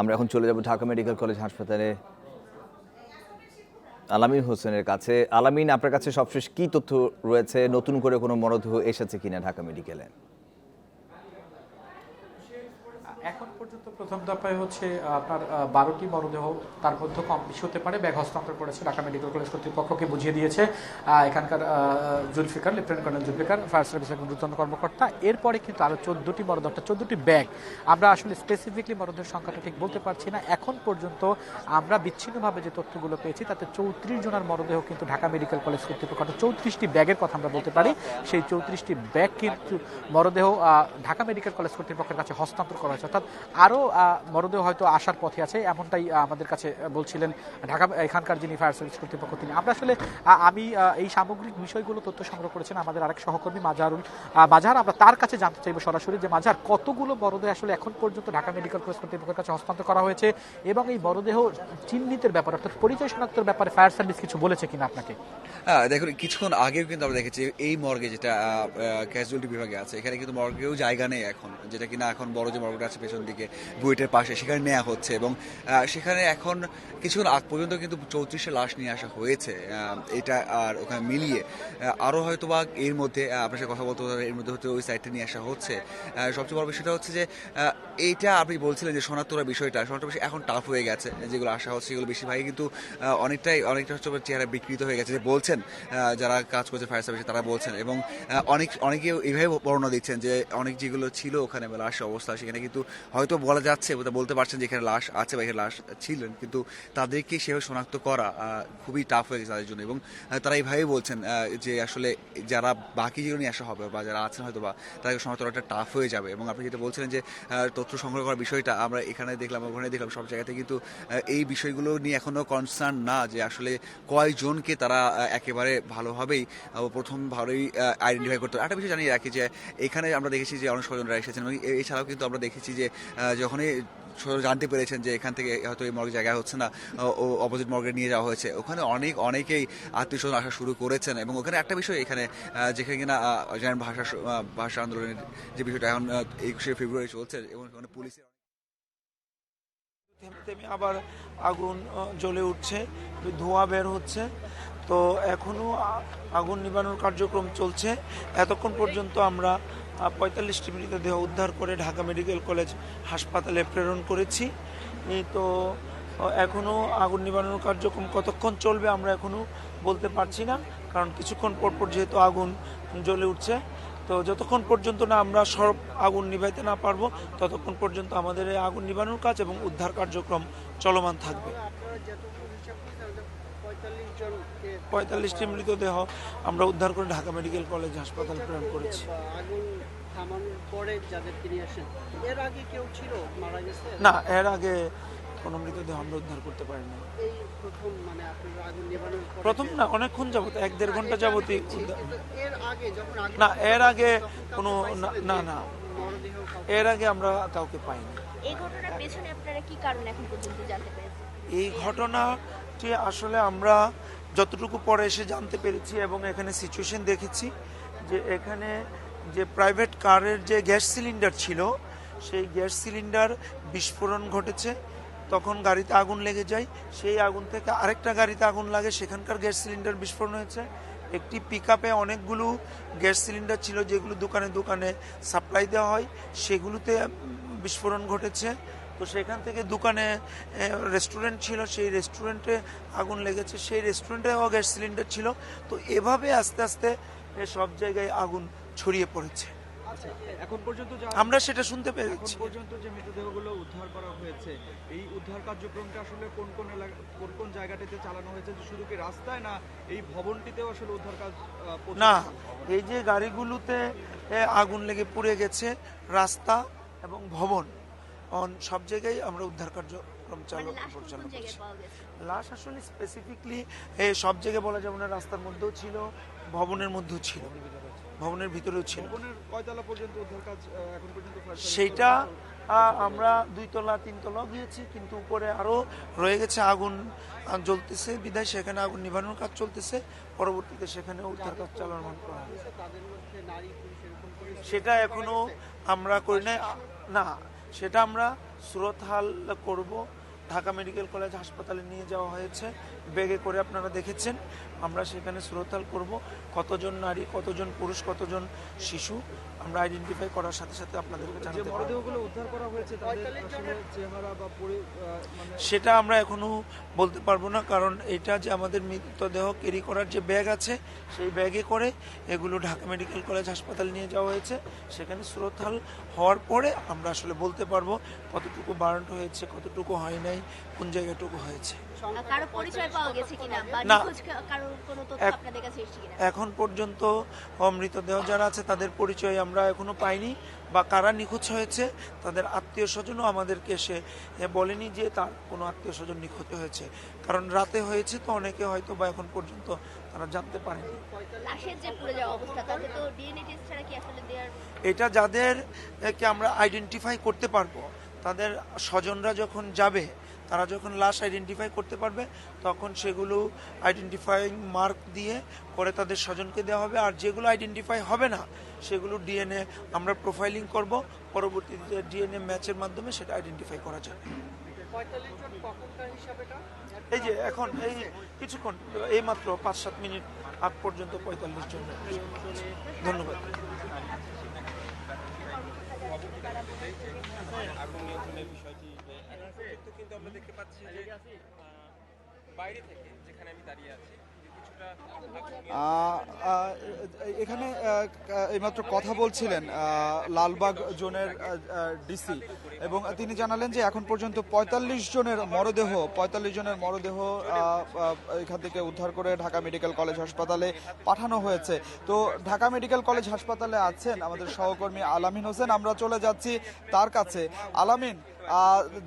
আমরা এখন চলে যাব ঢাকা মেডিকেল কলেজ হাসপাতালে। আলামিন হোসেনের কাছে। আলামিন, আপনার কাছে সবশেষ কি তথ্য রয়েছে? নতুন করে কোনো মরদেহ এসেছে কিনা ঢাকা মেডিকেলে এখন পর্যন্ত প্রথম দফায় হচ্ছে আপনার বারোটি মরদেহ তার মধ্যে কম বেশি হতে পারে। ব্যাগ হস্তান্তর করেছে ঢাকা মেডিকেল কলেজ কর্তৃপক্ষকে বুঝিয়ে দিয়েছে। এখানকার Zulfikar, lieutenant colonel Zulfikar, fire service একজন গুরুত্বপূর্ণ কর্মকর্তা। এরপরে কিন্তু আরও চোদ্দটি মরদেহ, অর্থাৎ চোদ্দটি ব্যাগ। আমরা আসলে স্পেসিফিকলি মরদেহের সংখ্যাটা ঠিক বলতে পারছি না। এখন পর্যন্ত আমরা বিচ্ছিন্নভাবে যে তথ্যগুলো পেয়েছি, তাতে চৌত্রিশ জনের মরদেহ কিন্তু ঢাকা মেডিকেল কলেজ কর্তৃপক্ষ, অর্থাৎ চৌত্রিশটি ব্যাগের কথা আমরা বলতে পারি। সেই চৌত্রিশটি ব্যাগ কিন্তু মরদেহ ঢাকা মেডিকেল কলেজ কর্তৃপক্ষের কাছে হস্তান্তর করা হয়েছে। অর্থাৎ আরও মরদেহ হয়তো আসার পথে আছে, এমনটাই আমাদের কাছে বলছিলেন ঢাকা, এখানকার যিনি ফায়ার সার্ভিস কর্তৃপক্ষ তিনি। আমরা আসলে আমি এই সামগ্রিক বিষয়গুলো তথ্য সংগ্রহ করেছেন আমাদের আরেক সহকর্মী মাজারুল মাজার, আমরা তার কাছে জানতে চাইব সরাসরি যে মাজার কতগুলো মরদেহ আসলে এখন পর্যন্ত ঢাকা মেডিকেল কলেজ কর্তৃপক্ষের কাছে হস্তান্তর করা হয়েছে এবং এই মরদেহ চিহ্নিতের ব্যাপারে, অর্থাৎ পরিচয় শনাক্তের ব্যাপারে ফায়ার সার্ভিস কিছু বলেছে কিনা আপনাকে? হ্যাঁ দেখুন, কিছুক্ষণ আগেও কিন্তু আমরা দেখেছি এই মর্গে যেটা ক্যাজুয়ালিটি বিভাগে আছে, এখানে কিন্তু মর্গেও জায়গা নেই এখন, যেটা কিনা এখন বড় যে মর্গটা আছে পেছন দিকে। বুয়েটের পাশে, সেখানে নেওয়া হচ্ছে এবং সেখানে এখন কিছুক্ষণ আগ পর্যন্ত কিন্তু চৌত্রিশে লাশ নিয়ে আসা হয়েছে এটা আর ওখানে মিলিয়ে আরও আরও হয়তো বা এর মধ্যে আপনার সাথে কথা বলতে এর মধ্যে হয়তো ওই সাইডটা নিয়ে আসা হচ্ছে। সবচেয়ে বড় বিষয়টা হচ্ছে যে এইটা আপনি বলছিলেন যে শনাক্ত বিষয়টা শনাক্ত বিষয় এখন টাফ হয়ে গেছে, যেগুলো আসা হচ্ছে সেগুলো বেশিরভাগই কিন্তু অনেকটাই, অনেকটা হচ্ছে চেহারা বিকৃত হয়ে গেছে। যে বলছেন যারা কাজ করছে ফায়ার সার্ভিসে তারা বলছেন এবং অনেক অনেকে এইভাবে বর্ণনা দিচ্ছেন যে অনেক যেগুলো ছিল ওখানে লাশ অবস্থা, সেখানে কিন্তু হয়তো বলা যাচ্ছে বলতে পারছেন যে এখানে লাশ আছে বা এখানে লাশ ছিলেন কিন্তু তাদেরকে সেভাবে শনাক্ত করা খুবই টাফ হয়ে গেছে তাদের জন্য। এবং তারা এইভাবে বলছেন যে আসলে যারা বাকি নিয়ে আসা হবে বা যারা আছেন হয়তো বা তাদেরকে শনাক্ত করাটা টাফ হয়ে যাবে। এবং আপনি যেটা বলছিলেন যে তথ্য সংগ্রহ করার বিষয়টা আমরা এখানে দেখলাম ওখানে দেখলাম সব জায়গাতে কিন্তু এই বিষয়গুলো নিয়ে এখনও কনসার্ন না যে আসলে কয়জনকে তারা একেবারে ভালোভাবেই প্রথম ভালোই আইডেন্টিফাই করতে একটা বিষয় জানিয়ে রাখি যে এখানে আমরা দেখেছি যে অনেক স্বজনরা এসেছেন। এবং এছাড়াও কিন্তু আমরা দেখেছি যে আহ, যখনই জানতে পেরেছেন যে এখান থেকে হয়তো এই মর্গ জায়গা হচ্ছে না, ও অপোজিট মর্গে নিয়ে যাওয়া হয়েছে। ওখানে অনেক, অনেকেই আত্মীয় স্বজন আসা শুরু করেছেন এবং ওখানে একটা বিষয় এখানে যেখানে কিনা জানেন ভাষা ভাষা আন্দোলনের যে বিষয়টা এখন একুশে ফেব্রুয়ারি চলছে এবং ওখানে পুলিশের থেমে থেমে আবার আগুন জ্বলে উঠছে, ধোঁয়া বের হচ্ছে। তো এখনও আগুন নিবানোর কার্যক্রম চলছে। এতক্ষণ পর্যন্ত আমরা পঁয়তাল্লিশটি মৃতদেহ উদ্ধার করে ঢাকা মেডিকেল কলেজ হাসপাতালে প্রেরণ করেছি। তো এখনও আগুন নিবানোর কার্যক্রম কতক্ষণ চলবে আমরা এখনও বলতে পারছি না, কারণ কিছুক্ষণ পর পর যেহেতু আগুন জ্বলে উঠছে। তো যতক্ষণ পর্যন্ত না আমরা সব আগুন নিভাইতে না পারব, ততক্ষণ পর্যন্ত আমাদের এই আগুন নিবানোর কাজ এবং উদ্ধার কার্যক্রম চলমান থাকবে। পঁয়তাল্লিশটি মৃতদেহ আমরা উদ্ধার করে ঢাকা মেডিকেল কলেজ হাসপাতাল প্রেরণ করেছি। না এর আগে কোনো মৃতদেহ আমরা উদ্ধার করতে পারিনি। প্রথম মানে প্রথম না অনেকক্ষণ যাবত এক দেড় ঘণ্টা যাবতই উদ্ধার কিন্তু এর আগে যখন আগুন না এর আগে কোনো না না এর আগে আমরা কাউকে পাইনি। এই ঘটনার পেছনে আপনারা কি কারণ এখন পর্যন্ত জানতে পেরেছেন? এই ঘটনাটি আসলে আমরা যতটুকু পরে এসে জানতে পেরেছি এবং এখানে সিচুয়েশন দেখেছি যে এখানে যে প্রাইভেট কারের যে গ্যাস সিলিন্ডার ছিল, সেই গ্যাস সিলিন্ডার বিস্ফোরণ ঘটেছে। তখন গাড়িতে আগুন লেগে যায়। সেই আগুন থেকে আরেকটা গাড়িতে আগুন লাগে। সেখানকার গ্যাস সিলিন্ডার বিস্ফোরণ হয়েছে। একটি পিক অনেকগুলো গ্যাস সিলিন্ডার ছিল যেগুলো দোকানে দোকানে সাপ্লাই দেওয়া হয়। সেগুলোতে বিস্ফোরণ ঘটেছে। তো সেখান থেকে দোকানে রেস্টুরেন্ট ছিল সেই রেস্টুরেন্টে আগুন লেগেছে সেই রেস্টুরেন্টেও গ্যাস সিলিন্ডার ছিল। তো এভাবে আস্তে আস্তে সব জায়গায় আগুন ছড়িয়ে পড়েছে। এখন পর্যন্ত আমরা সেটা শুনতে এখন পেরেছি পর্যন্ত যে মৃতদেহগুলো উদ্ধার করা হয়েছে এই উদ্ধার কার্যক্রমটা আসলে কোন কোন এলাকা কোন কোন জায়গাটিতে চালানো হয়েছে? শুধু কি রাস্তায় না এই ভবনটিতেও আসলে উদ্ধার কাজ না এই যে গাড়িগুলোতে আগুন লেগে পুড়ে গেছে রাস্তা এবং ভবন। অন সব জায়গায় আমরা উদ্ধার কার্যক্রম মানে চালু পরিচালনা জায়গায় করছি। লাশ আসলে স্পেসিফিকলি সব জায়গায় বলা যাবে না রাস্তার মধ্যেও ছিল ভবনের মধ্যেও ছিল ভবনের ভিতরেও ছিল। ভবনের কয়তলা পর্যন্ত উদ্ধার কাজ এখন পর্যন্ত fire service সেইটা আমরা দুই তলা তিন তলা গিয়েছি কিন্তু উপরে আরও রয়ে গেছে আগুন জ্বলতেছে বিধায় সেখানে আগুন নিভানোর কাজ চলতেছে পরবর্তীতে সেখানে উদ্ধার কাজ চালানো করা সেটা এখনও আমরা করি নাই না সেটা আমরা সুরতহাল করব। ঢাকা মেডিকেল কলেজ হাসপাতালে নিয়ে যাওয়া হয়েছে। বেগে করে আপনারা দেখেছেন, আমরা সেখানে সুরতহাল করব। কতজন নারী, কতজন পুরুষ, কতজন শিশু? আমরা আইডেন্টিফাই করার সাথে সাথে আপনাদেরকে জানাতে মরদেহগুলো উদ্ধার করা হয়েছে চেহারা বা পরি মানে সেটা আমরা এখনও বলতে পারব না কারণ এটা যে আমাদের মৃতদেহ ক্যারি করার যে ব্যাগ আছে সেই ব্যাগে করে এগুলো ঢাকা মেডিকেল কলেজ হাসপাতাল নিয়ে যাওয়া হয়েছে। সেখানে সুরতহাল হওয়ার পরে আমরা আসলে বলতে পারব কতটুকু বারণ হয়েছে কতটুকু হয় নাই কোন জায়গাটুকু হয়েছে। কারও পরিচয় পাওয়া গেছে কিনা? বা নিখোঁজ কারোর কোনো তথ্য আপনাদের কাছে এসেছে কিনা? এখন পর্যন্ত মৃতদেহ যারা আছে তাদের পরিচয় আমরা এখনও পাইনি। বা কারা নিখোঁজ হয়েছে তাদের আত্মীয় স্বজনও আমাদেরকে এসে বলেনি যে তার কোনো আত্মীয় স্বজন নিখোঁজ হয়েছে। কারণ রাতে হয়েছে তো অনেকে হয়তো বা এখন পর্যন্ত তারা জানতে পারেনি। এটা যাদেরকে আমরা আইডেন্টিফাই করতে পারব তাদের স্বজনরা যখন যাবে তারা যখন লাশ আইডেন্টিফাই করতে পারবে তখন সেগুলো আইডেন্টিফাইং মার্ক দিয়ে করে তাদের স্বজনকে দেওয়া হবে আর যেগুলো আইডেন্টিফাই হবে না সেগুলো ডিএনএ আমরা প্রোফাইলিং করব পরবর্তীতে ডিএনএ ম্যাচের মাধ্যমে সেটা আইডেন্টিফাই করা যাবে এই যে এখন এই কিছুক্ষণ এই মাত্র পাঁচ সাত মিনিট আগ পর্যন্ত পঁয়তাল্লিশ জন ধন্যবাদ আগুন নিয়ন্ত্রণের কিন্তু আমরা দেখতে পাচ্ছি যে বাইরে থেকে যেখানে আমি দাঁড়িয়ে আছি এখানে এইমাত্র কথা বলছিলেন লালবাগ জোনের ডিসি। এবং তিনি জানালেন যে এখন পর্যন্ত পঁয়তাল্লিশ জনের মরদেহ পঁয়তাল্লিশ জনের মরদেহ এখান থেকে উদ্ধার করে ঢাকা মেডিকেল কলেজ হাসপাতালে পাঠানো হয়েছে। তো ঢাকা মেডিকেল কলেজ হাসপাতালে আছেন আমাদের সহকর্মী আলামিন হোসেন। আমরা চলে যাচ্ছি তার কাছে। আলামিন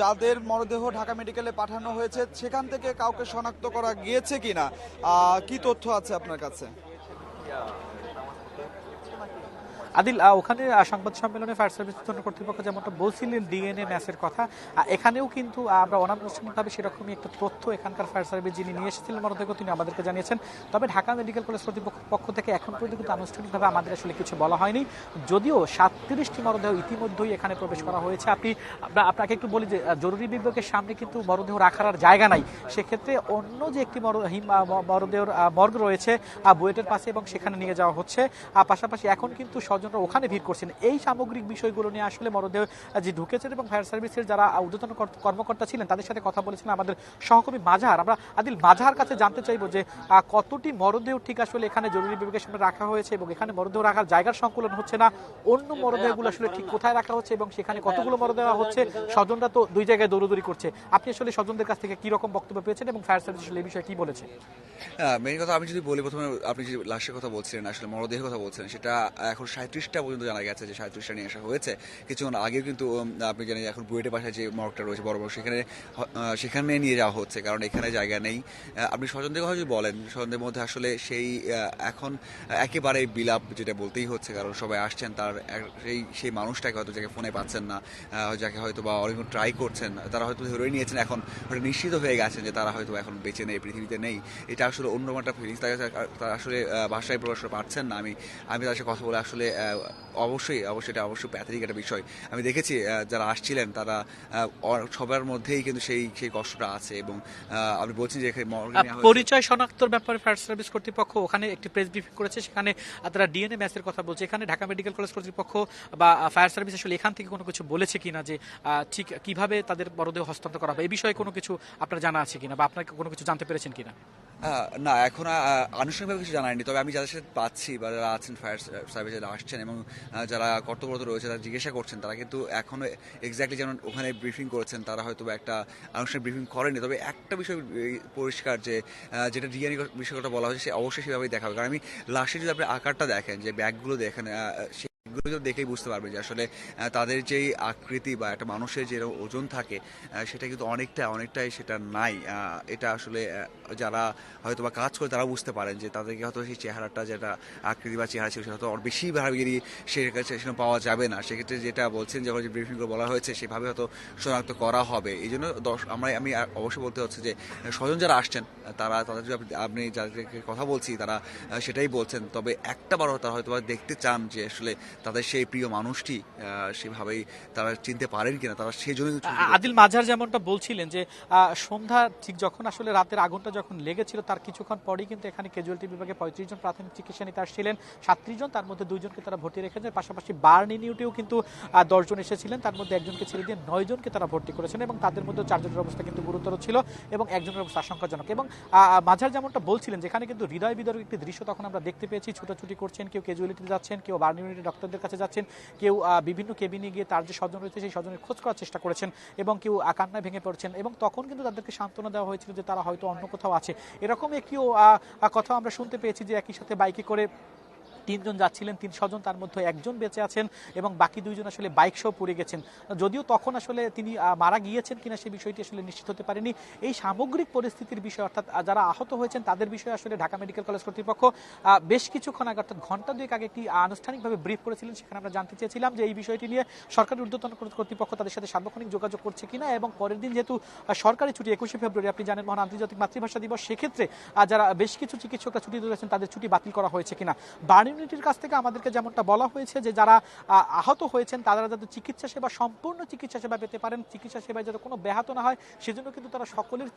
যাদের মরদেহ ঢাকা মেডিকেলে পাঠানো হয়েছে, সেখান থেকে কাউকে শনাক্ত করা গিয়েছে কিনা? কি তথ্য আছে আপনার কাছে? আদিল ওখানে সংবাদ সম্মেলনে ফায়ার সার্ভিস কর্তৃপক্ষ যেমনটা বলছিলেন ডিএনএ ম্যাচের কথা এখানেও কিন্তু আমরা অনানুষ্ঠানিকভাবে সেরকমই একটা তথ্য এখানকার ফায়ার সার্ভিস যিনি নিয়ে এসেছিলেন মরদেহ, তিনি আমাদেরকে জানিয়েছেন। তবে ঢাকা মেডিকেল কলেজ কর্তৃপক্ষ পক্ষ থেকে এখন পর্যন্ত কিন্তু আনুষ্ঠানিকভাবে আমাদের আসলে কিছু বলা হয়নি। যদিও সাতত্রিশটি মরদেহ ইতিমধ্যেই এখানে প্রবেশ করা হয়েছে। আপনি আপনাকে একটু বলি যে জরুরি বিভাগের সামনে কিন্তু মরদেহ রাখার আর জায়গা নাই। সেক্ষেত্রে অন্য যে একটি মরদেহর মর্গ রয়েছে বুয়েটের পাশে এবং সেখানে নিয়ে যাওয়া হচ্ছে। পাশাপাশি এখন কিন্তু স্বজনরা ওখানে ভিড় করছেন। এই সামগ্রিক বিষয়গুলো নিয়ে আসলে মরদেহ যে ঢুকেছেন এবং ফায়ার সার্ভিসের যারা ঊর্ধ্বতন কর্মকর্তা ছিলেন, তাদের সাথে কথা বলেছিলেন আমাদের সহকর্মী মাঝার আমরা আদিল মাঝার কাছে জানতে চাইব যে কতটি মরদেহ ঠিক আসলে এখানে জরুরি বিভাগের সামনে রাখা হয়েছে এবং এখানে মরদেহ রাখার জায়গার সংকুলন হচ্ছে না? অন্য মরদেহগুলো আসলে ঠিক কোথায় রাখা হচ্ছে এবং সেখানে কতগুলো মরদেহ হচ্ছে? স্বজনরা তো দুই জায়গায় দৌড়দৌড়ি করছে। আপনি আসলে স্বজনদের কাছ থেকে কি রকম বক্তব্য পেয়েছেন এবং ফায়ার সার্ভিস আসলে এই বিষয়ে কি বলেছে? মেইন কথা আমি যদি বলি, প্রথমে আপনি যে লাশের কথা বলছিলেন, আসলে মরদেহের কথা বলছিলেন, সেটা এখন সাঁত্রিশটা পর্যন্ত জানা গেছে যে সাঁত্রিশটা নিয়ে আসা হয়েছে। কিছুক্ষণ আগেও কিন্তু আপনি জানেন এখন বুয়েটের পাশে যে মর্গটা রয়েছে, বড় বড় সেখানে সেখানে নিয়ে যাওয়া হচ্ছে, কারণ এখানে জায়গা নেই। আপনি স্বজনদের কথা যদি বলেন, স্বজনদের মধ্যে আসলে সেই এখন একেবারে বিলাপ যেটা বলতেই হচ্ছে, কারণ সবাই আসছেন, তার সেই সেই মানুষটাকে হয়তো যাকে ফোনে পাচ্ছেন না যাকে হয়তো বা অনেক ট্রাই করছেন, তারা হয়তো ধরে নিয়েছেন, এখন নিশ্চিত হয়ে গেছেন যে তারা হয়তো এখন বেঁচে নেই, পৃথিবীতে নেই। এটা আসলে অন্যরকম একটা ফিলিংস তারা তারা আসলে ভাষায় প্রকাশ করতে পারছেন না। আমি আমি তাদের সাথে কথা বলে আসলে অবশ্যই অবশ্যই এটা অবশ্যই প্যাথেটিক একটা বিষয়। আমি দেখেছি যারা আসছিলেন তারা সবার মধ্যেই কিন্তু সেই সেই কষ্টটা আছে এবং আপনি বলছেন যে। পরিচয় শনাক্তর ব্যাপারে ফায়ার সার্ভিস কর্তৃপক্ষ ওখানে একটি প্রেস ব্রিফিং করেছে সেখানে তারা ডিএনএ ম্যাচের কথা বলছে। এখানে ঢাকা মেডিকেল কলেজ কর্তৃপক্ষ বা ফায়ার সার্ভিস আসলে এখান থেকে কোনো কিছু বলেছে কিনা যে ঠিক কীভাবে তাদের মরদেহ হস্তান্তর করা হবে এই বিষয়ে কোনো কিছু আপনার জানা আছে কিনা বা আপনাকে কোনো কিছু জানতে পেরেছেন কিনা? না, এখন আনুষ্ঠানিকভাবে কিছু জানায়নি তবে আমি যাদের সাথে পাচ্ছি বা যারা আছেন ফায়ার সার্ভিসে আসছেন এবং যারা কর্তব্যরত রয়েছে, তারা জিজ্ঞাসা করছেন, তারা কিন্তু এখনও এক্স্যাক্টলি যেমন ওখানে ব্রিফিং করেছেন, তারা হয়তো একটা আনুষ্ঠানিক ব্রিফিং করেনি, তবে একটা বিষয় পরিষ্কার যে যেটা ডিএনএ বিষয়টা বলা হয়েছে, সে অবশ্যই সেভাবেই দেখা হবে কারণ আমি লাস্টে যদি আপনি আকারটা দেখেন, যে ব্যাগগুলো দেখেন যদি দেখলেই বুঝতে পারবে যে আসলে তাদের যেই আকৃতি বা একটা মানুষের যে ওজন থাকে সেটা কিন্তু অনেকটা, অনেকটাই সেটা নাই। এটা আসলে যারা হয়তো বা কাজ করে তারা বুঝতে পারেন যে তাদেরকে হয়তো সেই চেহারাটা, যেটা আকৃতি বা চেহারা ছিল, সেটা হয়তো বেশি ভাবে সে কাছে সেখানে পাওয়া যাবে না। সেক্ষেত্রে যেটা বলছেন যখন যে ব্রিফিং করে বলা হয়েছে, সেভাবে হয়তো শনাক্ত করা হবে। এই জন্য আমরা, আমি অবশ্যই বলতে হচ্ছে যে, স্বজন যারা আসছেন, তারা, তাদের আপনি- যাদেরকে কথা বলছি, তারা সেটাই বলছেন। তবে একটা বড় তারা হয়তো দেখতে চান যে আসলে তাদের সেই প্রিয় মানুষটি সেভাবেই তারা চিনতে পারেন কিনা তারা সেই জন্য আদিল মাঝার যেমনটা বলছিলেন যে সন্ধ্যা ঠিক যখন আসলে রাতের আগুনটা যখন লেগেছিল তার কিছুক্ষণ পরেই কিন্তু এখানে ক্যাজুয়ালিটি বিভাগে পঁয়ত্রিশ জন প্রাথমিক চিকিৎসা নিতে আসছিলেন। সাতত্রিশ জন তার মধ্যে দুইজনকে তারা ভর্তি রেখেছেন পাশাপাশি বার্ন ইউনিটেও কিন্তু দশজন এসেছিলেন। তার মধ্যে একজনকে ছেড়ে দিয়ে নয় জনকে তারা ভর্তি করেছেন এবং তাদের মধ্যে চারজনের অবস্থা কিন্তু গুরুতর ছিল এবং একজনের অবস্থা আশঙ্কাজনক। এবং আহ, মাঝার যেমনটা বলছিলেন যেখানে কিন্তু হৃদয় বিদারক একটি দৃশ্য তখন আমরা দেখতে পেয়েছি। ছুটাছুটি করছেন কেউ ক্যাজুয়ালিটিতে যাচ্ছেন কেউ বার্ন ইউনিটের ডক্টরদের কাছে যাচ্ছেন, কেউ বিভিন্ন কেবিনে গিয়ে তার যে স্বজন রয়েছে, সেই স্বজনের খোঁজ করার চেষ্টা করেছেন এবং কেউ কান্নায় ভেঙে পড়েছেন এবং তখন কিন্তু তাদেরকে সান্ত্বনা দেওয়া হয়েছিল যে তারা হয়তো অন্য কোথাও আছে। এরকম একটিও কথা আমরা শুনতে পেয়েছি যে একই সাথে বাইকে করে তিনজন যাচ্ছিলেন, তিন স্বজন তার মধ্যে একজন বেঁচে আছেন এবং বাকি দুইজন আসলে বাইক সহ পড়ে গেছেন। যদিও তখন আসলে তিনি মারা গিয়েছেন কিনা সেই বিষয়টি আসলে নিশ্চিত হতে পারেনি। এই সামগ্রিক পরিস্থিতির বিষয় অর্থাৎ যারা আহত হয়েছেন তাদের বিষয়ে আসলে ঢাকা মেডিকেল কলেজ কর্তৃপক্ষ বেশ কিছুক্ষণ আগে, অর্থাৎ ঘণ্টা দুয়েক আগে একটি আনুষ্ঠানিকভাবে ব্রিফ করেছিলেন। সেখানে আমরা জানতে চেয়েছিলাম যে এই বিষয়টি নিয়ে সরকারি ঊর্ধ্বতন কর্তৃপক্ষ তাদের সাথে সার্বক্ষণিক যোগাযোগ করছে কিনা এবং পরের দিন যেহেতু সরকারি ছুটি একুশে ফেব্রুয়ারি, আপনি জানেন মহান আন্তর্জাতিক মাতৃভাষা দিবস, সেক্ষেত্রে যারা বেশ কিছু চিকিৎসকরা ছুটি রয়েছেন তাদের ছুটি বাতিল করা হয়েছে কিনা। বার্ন ইউনিটির কাছ থেকে আমাদেরকে যেমনটা বলা হয়েছে যে যারা আহত হয়েছেন তারা যাতে চিকিৎসা সেবা সম্পূর্ণ চিকিৎসা সেবা পেতে পারেন। চিকিৎসা সেবায় যাতে কোনো ব্যাহত না হয় সেজন্য কিন্তু তারা সকলের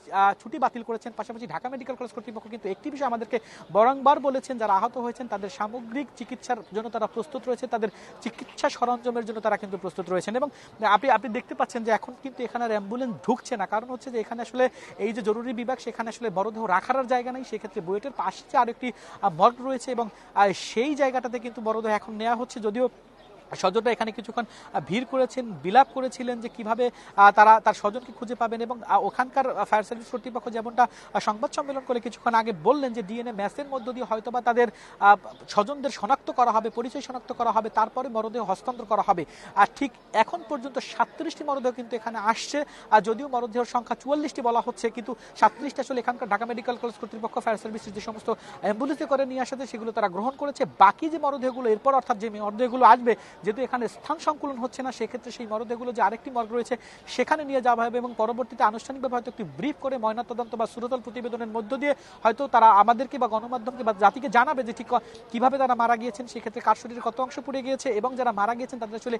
ছুটি বাতিল করেছেন। পাশাপাশি ঢাকা মেডিকেল কলেজ কর্তৃপক্ষ কিন্তু একটি বিষয় আমাদেরকে বারংবার বলেছেন যারা আহত হয়েছেন তাদের সামগ্রিক চিকিৎসার জন্য তারা প্রস্তুত রয়েছে তাদের চিকিৎসা সরঞ্জামের জন্য তারা কিন্তু প্রস্তুত রয়েছেন। এবং আপনি আপনি দেখতে পাচ্ছেন যে এখন কিন্তু এখানে আর অ্যাম্বুলেন্স ঢুকছে না। কারণ হচ্ছে যে এখানে আসলে এই যে জরুরি বিভাগ সেখানে আসলে মরদেহ রাখার জায়গা নেই। সেক্ষেত্রে বুয়েটের পাশে আরেকটি মর্গ রয়েছে এবং আহ, সেই জায়গাটাতে কিন্তু মরদেহ এখন নেওয়া হচ্ছে যদিও স্বজনরা এখানে কিছুক্ষণ ভিড় করেছেন, বিলাপ করেছিলেন যে কীভাবে তারা, তার স্বজনকে খুঁজে পাবেন এবং ওখানকার ফায়ার সার্ভিস কর্তৃপক্ষ যেমনটা সংবাদ সম্মেলন করে কিছুক্ষণ আগে বললেন যে ডিএনএ ম্যাচের মধ্য দিয়ে হয়তোবা তাদের স্বজনদের শনাক্ত করা হবে, পরিচয় শনাক্ত করা হবে, তারপরে মরদেহ হস্তান্তর করা হবে। আর ঠিক এখন পর্যন্ত সাতত্রিশটি মরদেহ কিন্তু এখানে আসছে, আর যদিও মরদেহের সংখ্যা চুয়াল্লিশটি বলা হচ্ছে, কিন্তু সাতত্রিশটা আসলে এখানকার ঢাকা মেডিকেল কলেজ কর্তৃপক্ষ ফায়ার সার্ভিসের যে সমস্ত অ্যাম্বুলেন্সে করে নিয়ে আসাতে সেগুলো তারা গ্রহণ করেছে। বাকি যে মরদেহগুলো, এরপর অর্থাৎ যে মরদেহগুলো আসবে যেহেতু এখানে স্থান সংকুলন হচ্ছে না, সেক্ষেত্রে সেই মরদেহগুলো যে আরেকটি মর্গ রয়েছে, সেখানে নিয়ে যাওয়া হবে এবং পরবর্তীতে আনুষ্ঠানিকভাবে হয়তো একটি ব্রিফ করে ময়নাতদন্ত বা সুরতল প্রতিবেদনের মধ্য দিয়ে হয়তো তারা আমাদেরকে বা গণমাধ্যমকে বা জাতিকে জানাবে যে ঠিক কীভাবে তারা মারা গিয়েছেন, সেক্ষেত্রে কার শরীরে কত অংশ পুড়ে গিয়েছে এবং যারা মারা গিয়েছেন তাদের আসলে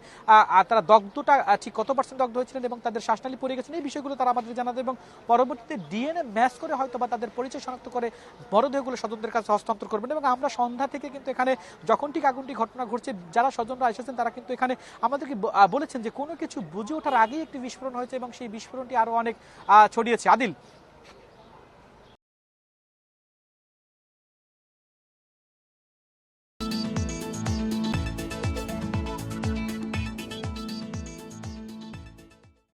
তারা দগ্ধটা ঠিক কত পার্সেন্ট দগ্ধ হয়েছিলেন এবং তাদের শ্বাসনালী পড়ে গেছেন এই বিষয়গুলো তারা আমাদের জানাবে এবং পরবর্তীতে ডিএনএ ম্যাচ করে হয়তো বা তাদের পরিচয় শনাক্ত করে মরদেহগুলো স্বজনদের কাছে হস্তান্তর করবেন এবং আমরা সন্ধ্যা থেকে কিন্তু এখানে যখন ঠিক আগুনটি ঘটনা ঘটছে, যারা স্বজনরা এসেছেন তারা কিন্তু এখানে আমাদেরকে বলেছেন যে কোনো কিছু বুঝে ওঠার আগেই একটি বিস্ফোরণ হয়েছে এবং সেই বিস্ফোরণটি আরও অনেক ছড়িয়েছে। আদিল